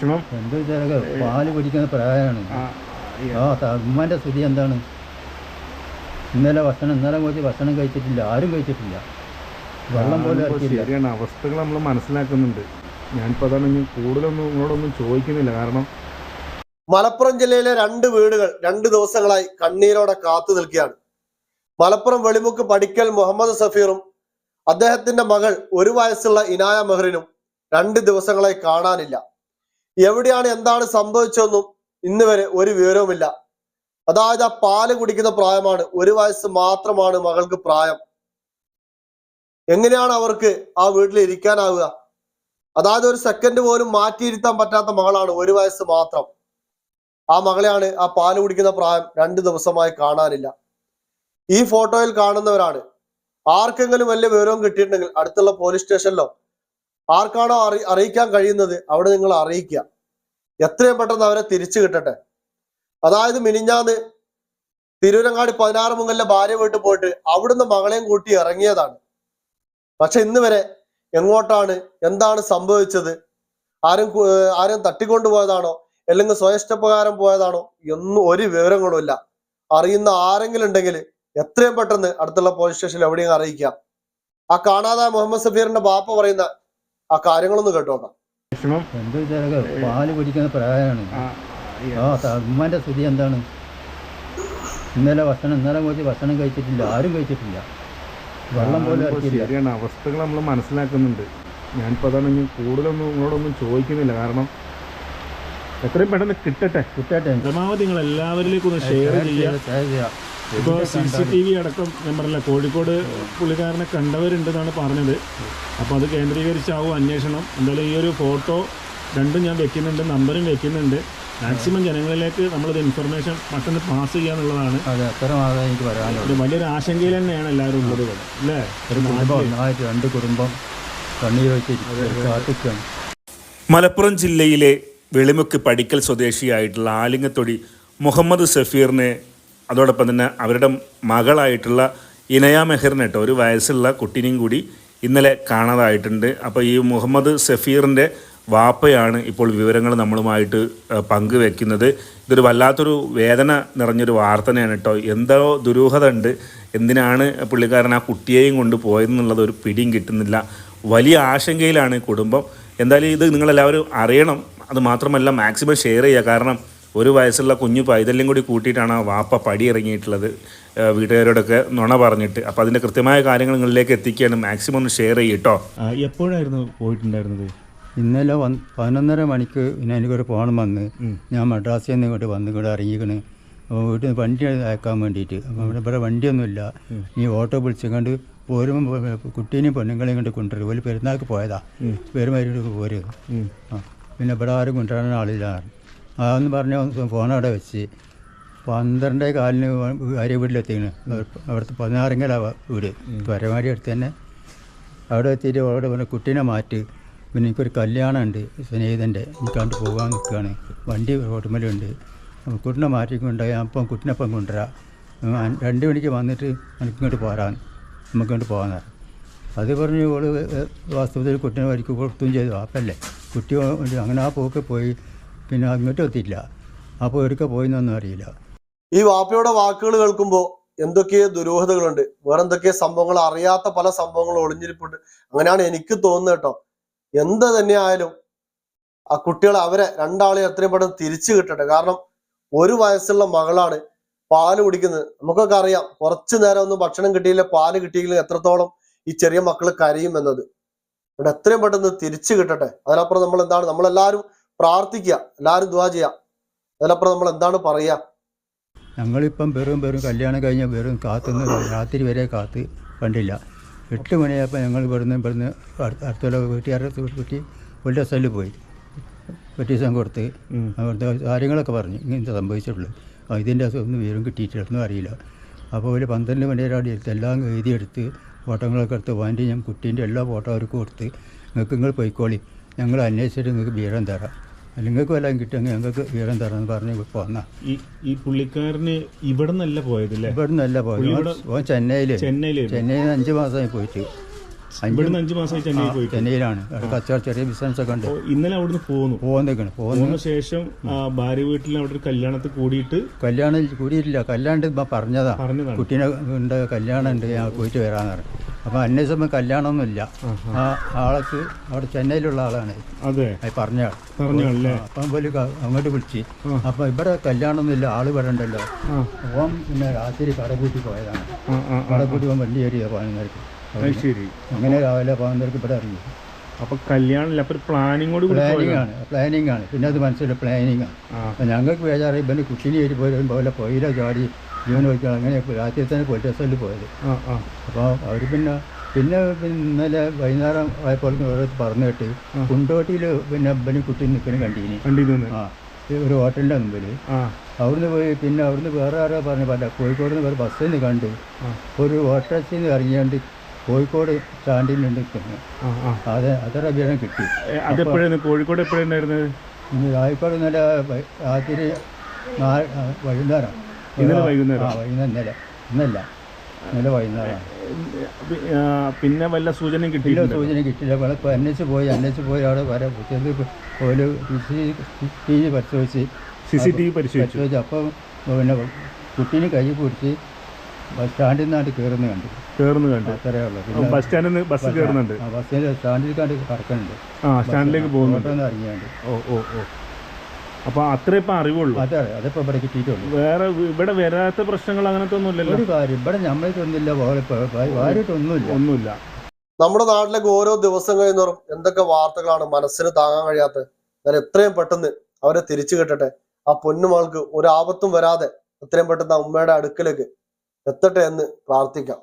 വിഷമം എന്ത് പാൽ കുടിക്കുന്ന പ്രായമാണ്. ആ, ഉമ്മാന്റെ സ്ഥിതി എന്താണ്? ഇന്നലെ ഭക്ഷണം ഇന്നലെ പോയി ഭക്ഷണം കഴിച്ചിട്ടില്ല ആരും കഴിച്ചിട്ടില്ല. വെള്ളം പോലെ ശരിയാണ്. അവസ്ഥകൾ നമ്മൾ മനസ്സിലാക്കുന്നുണ്ട്. ഞാനിപ്പോൾ അതാണ് കൂടുതലൊന്നും നിങ്ങളോടൊന്നും ചോദിക്കുന്നില്ല. കാരണം മലപ്പുറം ജില്ലയിലെ രണ്ട് വീടുകൾ രണ്ട് ദിവസങ്ങളായി കണ്ണീരോടെ കാത്തു നിൽക്കുകയാണ്. മലപ്പുറം വെളിമുക്ക് പടിക്കൽ മുഹമ്മദ് സഫീറും അദ്ദേഹത്തിന്റെ മകൾ ഒരു വയസ്സുള്ള ഇനായ മെഹറിനും രണ്ട് ദിവസങ്ങളായി കാണാനില്ല. എവിടെയാണ് എന്താണ് സംഭവിച്ചതെന്നും ഇന്ന് വരെ ഒരു വിവരവുമില്ല. അതായത് ആ പാൽ കുടിക്കുന്ന പ്രായമാണ് ഒരു വയസ്സ് മാത്രമാണ് മകൾക്ക് പ്രായം. എങ്ങനെയാണ് അവർക്ക് ആ വീട്ടിൽ ഇരിക്കാനാവുക? അതായത് ഒരു സെക്കൻഡ് പോലും മാറ്റിയിരുത്താൻ പറ്റാത്ത മകളാണ് ഒരു വയസ്സ് മാത്രം. ആ മകളെയാണ് ആ പാൽ കുടിക്കുന്ന പ്രായം രണ്ട് ദിവസമായി കാണാനില്ല. ഈ ഫോട്ടോയിൽ കാണുന്നവരാണ്. ആർക്കെങ്കിലും വലിയ വിവരവും കിട്ടിയിട്ടുണ്ടെങ്കിൽ അടുത്തുള്ള പോലീസ് സ്റ്റേഷനിലോ ആർക്കാണോ അറി അറിയിക്കാൻ കഴിയുന്നത് അവിടെ നിങ്ങൾ അറിയിക്കുക. എത്രയും പെട്ടെന്ന് അവരെ തിരിച്ചു കിട്ടട്ടെ. അതായത് മിനിഞ്ഞാന്ന് തിരൂരങ്ങാടി പതിനാറ് മുങ്ങലിലെ ഭാര്യ വീട്ടിൽ പോയിട്ട് അവിടുന്ന് മകളെയും കൂട്ടി ഇറങ്ങിയതാണ്. പക്ഷെ ഇന്ന് വരെ എങ്ങോട്ടാണ് എന്താണ് സംഭവിച്ചത് ആരും ആരും തട്ടിക്കൊണ്ടുപോയതാണോ അല്ലെങ്കിൽ സ്വയഷ്ടപ്രകാരം പോയതാണോ എന്നും ഒരു വിവരങ്ങളുമില്ല. അറിയുന്ന ആരെങ്കിലും ഉണ്ടെങ്കിൽ എത്രയും പെട്ടെന്ന് അടുത്തുള്ള പോലീസ് സ്റ്റേഷനിൽ എവിടെയും അറിയിക്കാം. ആ കാണാതായ മുഹമ്മദ് സഫീറിന്റെ ബാപ്പ പറയുന്ന ആ കാര്യങ്ങളൊന്ന് കേട്ടോക്കാം വിഷമം എന്ത് വെച്ചാൽ പാൽ കുടിക്കുന്ന പ്രായമാണ്. ആ, ഉമ്മാന്റെ സ്ഥിതി എന്താണ്? ഇന്നലെ ഭക്ഷണം ഇന്നലെ കുറച്ച് ഭക്ഷണം കഴിച്ചിട്ടില്ല ആരും കഴിച്ചിട്ടില്ല. വെള്ളം പോലും ശരിയാണ്. അവസ്ഥകൾ നമ്മൾ മനസ്സിലാക്കുന്നുണ്ട്. ഞാനിപ്പോൾ അതാണ് ഇനി കൂടുതലൊന്നും നിങ്ങളോടൊന്നും ചോദിക്കുന്നില്ല. കാരണം എത്രയും പെട്ടെന്ന് കിട്ടട്ടെ. കിട്ടട്ടെ. പരമാവധി നിങ്ങൾ എല്ലാവരിലേക്കും ഒന്ന് ഷെയർ ചെയ്യുക ഷെയർ ചെയ്യാം ഇപ്പോൾ സി സി ടി വി അടക്കം ഞാൻ പറഞ്ഞില്ല കോഴിക്കോട് പുള്ളിക്കാരനെ കണ്ടവരുണ്ടെന്നാണ് പറഞ്ഞത്. അപ്പോൾ അത് കേന്ദ്രീകരിച്ചാവും അന്വേഷണം. എന്തായാലും ഈ ഒരു ഫോട്ടോ രണ്ടും ഞാൻ വെക്കുന്നുണ്ട് നമ്പറും വെക്കുന്നുണ്ട്. മാക്സിമം ജനങ്ങളിലേക്ക് നമ്മളിത് ഇൻഫർമേഷൻ പെട്ടെന്ന് പാസ് ചെയ്യുക എന്നുള്ളതാണ്. ഒരു വലിയൊരു ആശങ്കയിൽ തന്നെയാണ് എല്ലാവരും ഉള്ളത്. ഇവിടെ അല്ലേ? ഒരു കുടുംബം രണ്ട് കുടുംബം കണ്ണീർ മലപ്പുറം ജില്ലയിലെ വെളിമുക്ക് പടിക്കൽ സ്വദേശിയായിട്ടുള്ള ആലിങ്ങത്തൊടി മുഹമ്മദ് സഫീറിനെ അതോടൊപ്പം തന്നെ അവരുടെ മകളായിട്ടുള്ള ഇനയ മെഹറിനെ ഒരു വയസ്സുള്ള കുട്ടീനെയും കൂടി ഇന്നലെ കാണാതായിട്ടുണ്ട്. അപ്പോൾ ഈ മുഹമ്മദ് സഫീറിന്റെ വാപ്പയാണ് ഇപ്പോൾ വിവരങ്ങൾ നമ്മളുമായിട്ട് പങ്കുവെക്കുന്നത്. ഇതൊരു വല്ലാത്തൊരു വേദന നിറഞ്ഞൊരു വാർത്ത തന്നെയാണ് കേട്ടോ. എന്തോ ദുരൂഹത ഉണ്ട്. എന്തിനാണ് പുള്ളിക്കാരൻ ആ കുട്ടിയെയും കൊണ്ട് പോയതെന്നുള്ളത് ഒരു പിടിയും കിട്ടുന്നില്ല. വലിയ ആശങ്കയിലാണ് കുടുംബം. എന്തായാലും ഇത് നിങ്ങളെല്ലാവരും അറിയണം. അത് മാത്രമല്ല മാക്സിമം ഷെയർ ചെയ്യുക. കാരണം ഒരു വയസ്സുള്ള കുഞ്ഞു പൈതല്യം കൂടി കൂട്ടിയിട്ടാണ് ആ വാപ്പ പടി ഇറങ്ങിയിട്ടുള്ളത് വീട്ടുകാരോടൊക്കെ നുണ പറഞ്ഞിട്ട്. അപ്പോൾ അതിന്റെ കൃത്യമായ കാര്യങ്ങൾ നിങ്ങളിലേക്ക് എത്തിക്കുകയാണ്. മാക്സിമം ഒന്ന് ഷെയർ ചെയ്യട്ടോ എപ്പോഴായിരുന്നു പോയിട്ടുണ്ടായിരുന്നത്? ഇന്നലെ വന്ന് പതിനൊന്നര മണിക്ക് പിന്നെ എനിക്കൊരു ഫോൺ വന്ന്. ഞാൻ മദ്രാസിൽ നിന്ന് ഇങ്ങോട്ട് വന്ന് ഇവിടെ ഇറങ്ങിക്കണ് അപ്പോൾ വീട്ടിൽ നിന്ന് വണ്ടി അയക്കാൻ വേണ്ടിയിട്ട്. അപ്പോൾ ഇവിടെ ഇവിടെ വണ്ടിയൊന്നുമില്ല. നീ ഓട്ടോ വിളിച്ചുകൊണ്ട് പോരുമ്പോൾ കുട്ടീനെയും പെണ്ണുങ്ങളെയും കൊണ്ട് കൊണ്ടുവരും. ഒരു പെരുന്നാൾക്ക് പോയതാ. പെരുമാരി പോരും. ആ പിന്നെ ഇവിടെ ആരും കൊണ്ടുവരാൻ ആളില്ല. അതെന്ന് പറഞ്ഞ ഫോൺ അവിടെ വെച്ച്. പന്ത്രണ്ടേ കാലിന് ഭാര്യ വീട്ടിലെത്തിക്കണ്. അവിടുത്തെ പതിനാറെങ്കിലാ വീട്. പരമാരി അടുത്ത് തന്നെ. അവിടെ എത്തിയിട്ട് അവിടെ പറഞ്ഞ കുട്ടീനെ മാറ്റി. പിന്നെ എനിക്കൊരു കല്യാണം ഉണ്ട് സ്നേഹിതന്റെ. എനിക്കാണ്ട് പോകാൻ നിൽക്കുകയാണ്. വണ്ടി റോട്ടുമലുണ്ട് കുട്ടിനെ മാറ്റിക്കൊണ്ട് അപ്പം കുട്ടിനൊപ്പം കൊണ്ടുവരാം. രണ്ട് മണിക്ക് വന്നിട്ട് എനിക്ക് ഇങ്ങോട്ട് പോരാൻ. നമുക്ക് ഇങ്ങോട്ട് പോകാൻ അത് പറഞ്ഞ് ഇവൾ വാസ്തവത്തിൽ കുട്ടിനെ വരിക്ക് കൊടുത്തും ചെയ്തു. അപ്പല്ലേ? കുട്ടി അങ്ങനെ ആ പോക്ക് പോയി. പിന്നെ അങ്ങോട്ട് എത്തിയില്ല. അപ്പോൾ എടുക്ക പോയിന്നൊന്നും അറിയില്ല. ഈ വാപ്പയുടെ വാക്കുകൾ കേൾക്കുമ്പോൾ എന്തൊക്കെയോ ദുരൂഹതകളുണ്ട്? വേറെ സംഭവങ്ങൾ? അറിയാത്ത പല സംഭവങ്ങളും ഒളിഞ്ഞിരിപ്പുണ്ട്. അങ്ങനെയാണ് എനിക്ക് തോന്നുന്നത് കേട്ടോ. എന്ത് തന്നെയായാലും ആ കുട്ടികൾ അവരെ രണ്ടാളെ എത്രയും പെട്ടെന്ന് തിരിച്ചു കിട്ടട്ടെ. കാരണം ഒരു വയസ്സുള്ള മകളാണ് പാൽ കുടിക്കുന്നത്. നമുക്കൊക്കെ അറിയാം കുറച്ചു നേരം ഒന്നും ഭക്ഷണം കിട്ടിയില്ല പാൽ കിട്ടിയില്ല എത്രത്തോളം ഈ ചെറിയ മക്കൾ കരയും എന്നത്. ഇവിടെ എത്രയും പെട്ടെന്ന് തിരിച്ചു കിട്ടട്ടെ. അതിനപ്പുറം നമ്മൾ എന്താണ് നമ്മളെല്ലാവരും പ്രാർത്ഥിക്കുക എല്ലാവരും ദ്വാ ചെയ്യുക അതിനപ്പുറം നമ്മൾ എന്താണ് പറയുക? ഞങ്ങളിപ്പം വെറും വെറും കല്യാണം കഴിഞ്ഞ വെറും കാത്തുനിന്ന് രാത്രി വരെ കാത്ത് കണ്ടില്ല. എട്ട് മണിയായപ്പോൾ ഞങ്ങൾ ഇവിടുന്ന് ഇവിടുന്ന് അടുത്ത അടുത്തുള്ള വീട്ടുകാരുടെ വീട്ടി വലിയ സ്റ്റേഷനിൽ പോയി. പെറ്റീഷൻ കൊടുത്ത്. അവിടുത്തെ കാര്യങ്ങളൊക്കെ പറഞ്ഞു. ഇങ്ങനെ സംഭവിച്ചിട്ടുള്ളൂ ആ, ഇതിന്റെ ഒന്നും വിവരം കിട്ടിയിട്ടില്ലെന്നും അറിയില്ല. അപ്പോൾ ഒരു പന്ത്രണ്ട് മണി വരെ അവിടെ എടുത്ത് എല്ലാം എഴുതിയെടുത്ത് ഫോട്ടോകളൊക്കെ എടുത്ത് വാന്റെ ഞാൻ കുട്ടീന്റെ എല്ലാ ഫോട്ടോ അവർക്ക് കൊടുത്ത് നിങ്ങൾക്ക് നിങ്ങൾ പോയിക്കോളി. ഞങ്ങൾ അന്വേഷിച്ചിട്ട് നിങ്ങൾക്ക് വിവരം തരാം. നിങ്ങൾക്ക് വല്ലതും കിട്ടുമെങ്കിൽ ഞങ്ങൾക്ക് വിവരം തരാമെന്ന് പറഞ്ഞ് പോന്നാ ഈ ഈ പുള്ളിക്കാരന് ഇവിടെ നിന്നല്ല പോയതല്ലേ ഇവിടെ നിന്നല്ല പോയത് ഓ ഓൻ ചെന്നൈയിൽ ചെന്നൈയിൽ നിന്ന് അഞ്ച് മാസമായി പോയിട്ട്. ഇവിടുന്ന് അഞ്ചു മാസമായി ചെന്നൈ പോയിട്ട്. ചെന്നൈയിലാണ്. കച്ചവടം ചെറിയ ബിസിനസ് ഒക്കെ ഉണ്ട് ഇന്നലെ അവിടുന്ന് പോന്നു. പോകുന്നേക്കാണ് പോകുന്ന ശേഷം ആ, ഭാര്യ വീട്ടിൽ അവിടെ ഒരു കല്യാണത്തിൽ കൂടിയിട്ട് കല്യാണം കൂടിയിട്ടില്ല. കല്യാണം ഇപ്പം പറഞ്ഞതാ. പറഞ്ഞതാണ്. കുട്ടീനെ ഉണ്ട് കല്യാണം ഉണ്ട് ഞാൻ പോയിട്ട് വരാന്ന് പറഞ്ഞു. അപ്പം അന്വേഷിച്ചപ്പോൾ കല്യാണമൊന്നുമില്ല. ആ ആൾക്ക് അവിടെ ചെന്നൈയിലുള്ള ആളാണ്. അതെ. പറഞ്ഞ ആൾ പറഞ്ഞല്ലേ അപ്പം പോലും അങ്ങോട്ട് വിളിച്ച്. അപ്പം ഇവിടെ കല്യാണമൊന്നുമില്ല ആൾ വരണ്ടല്ലോ ഓം പിന്നെ രാത്രി കടകൂട്ടി പോയതാണ്. കടകൂട്ടി പോകാൻ വലിയ ഏരിയ പതിനൊന്നരക്ക് ശരി. അങ്ങനെ രാവിലെ പതിനൊന്നരക്ക് ഇവിടെ ഇറങ്ങി. അപ്പൊ കല്യാണമില്ല അപ്പൊ പ്ലാനിങ്ങോട് കൂടി പ്ലാനിങ്. ആണ് പ്ലാനിങ് ആണ്. പിന്നെ അത് മനസ്സിലായി പ്ലാനിങ് ആണ്. അപ്പം ഞങ്ങൾക്ക് ബേജാറ് ഇവന് കുട്ടിനി ഏരി പോയി പോലെ പോയില്ല ചാടി ജീവൻ വയ്ക്കുക അങ്ങനെ രാത്രി തന്നെ പോലീസ് സ്റ്റേഷനിൽ പോയത് ആ ആ അപ്പോൾ അവർ പിന്നെ പിന്നെ ഇന്നലെ വൈകുന്നേരം ആയപ്പോൾ ഓരോരുത്തർ പറഞ്ഞു കേട്ട് കുണ്ടോട്ടിയിൽ പിന്നെ അബ്ബനും കുട്ടി നിൽക്കുന്നു കണ്ടീനി കണ്ടിരുന്നു ആ ഒരു ഹോട്ടലിന്റെ മുമ്പിൽ അവിടുന്ന് പോയി പിന്നെ അവിടുന്ന് വേറെ ആരോ പറഞ്ഞു പല കോഴിക്കോട് നിന്ന് വേറെ ബസ്സിൽ നിന്ന് കണ്ടു ഒരു ഓട്ടോസിൽ നിന്ന് ഇറങ്ങിയാണ്ട് കോഴിക്കോട് സ്റ്റാൻഡിൽ നിന്ന് നിൽക്കുന്നു അത് അതൊരു അഭിപ്രായം കിട്ടി അതെപ്പോഴായിരുന്നു കോഴിക്കോട് എപ്പോഴായിരുന്നു രായക്കോട് ഇന്നലെ രാത്രി വൈകുന്നേരം ഇന്നലെ വൈകുന്നേരം? ആ വൈകുന്നേരം ഇന്നലെ. ഇന്നല്ല. ഇന്നലെ വൈകുന്നേരം. പിന്നെ വല്ല സൂചന കിട്ടിയില്ല സൂചന കിട്ടില്ല ഇവിടെ ഇപ്പോൾ അന്വേഷിച്ച് പോയി അന്വേഷിച്ച് പോയി. അവിടെ വരെ കുട്ടികൾക്ക് ഒരു ടി വി പരിശോധിച്ച് സി സി ടി വി പരിശോധിച്ചു. പരിശോധിച്ച് അപ്പം പിന്നെ കുട്ടീനെ കൈ പിടിച്ച് ബസ് സ്റ്റാൻഡിൽ നിന്നാണ്ട് കയറുന്ന കണ്ടു. കയറുന്നു കണ്ടു. അത്രയുള്ളൂ ബസ് സ്റ്റാൻഡിൽ നിന്ന് ബസ് കയറുന്നുണ്ട് ബസ് സ്റ്റാൻഡിൽ കണ്ട് കറക്കുന്നുണ്ട് ആ സ്റ്റാൻഡിലേക്ക് പോകുന്നുണ്ട്. ഇറങ്ങിയാണ്ട് ഓ ഓ ഓ. അപ്പൊ അത്രേ ഇപ്പൊ അറിവുള്ളൂ. അതെ അതിപ്പോൾ ഇവിടെ കിട്ടിയിട്ടുള്ളൂ വേറെ ഇവിടെ വരാത്ത പ്രശ്നങ്ങൾ അങ്ങനത്തെ ഒന്നുമില്ലല്ലോ. ഒരു കാര്യം ഇവിടെ നമ്മൾക്കൊന്നുമില്ല വാരിട്ടൊന്നുമില്ല ഒന്നുമില്ല. നമ്മുടെ നാട്ടിലേക്ക് ഓരോ ദിവസം കഴിയുന്നോറും എന്തൊക്കെ വാർത്തകളാണ് മനസ്സിന് താങ്ങാൻ കഴിയാത്ത എന്നാൽ എത്രയും പെട്ടെന്ന് അവരെ തിരിച്ചു കിട്ടട്ടെ. ആ പൊന്നുമാൾക്ക് ഒരു ആപത്തും വരാതെ എത്രയും പെട്ടെന്ന് ആ ഉമ്മയുടെ അടുക്കലേക്ക് എത്തട്ടെ എന്ന് പ്രാർത്ഥിക്കാം.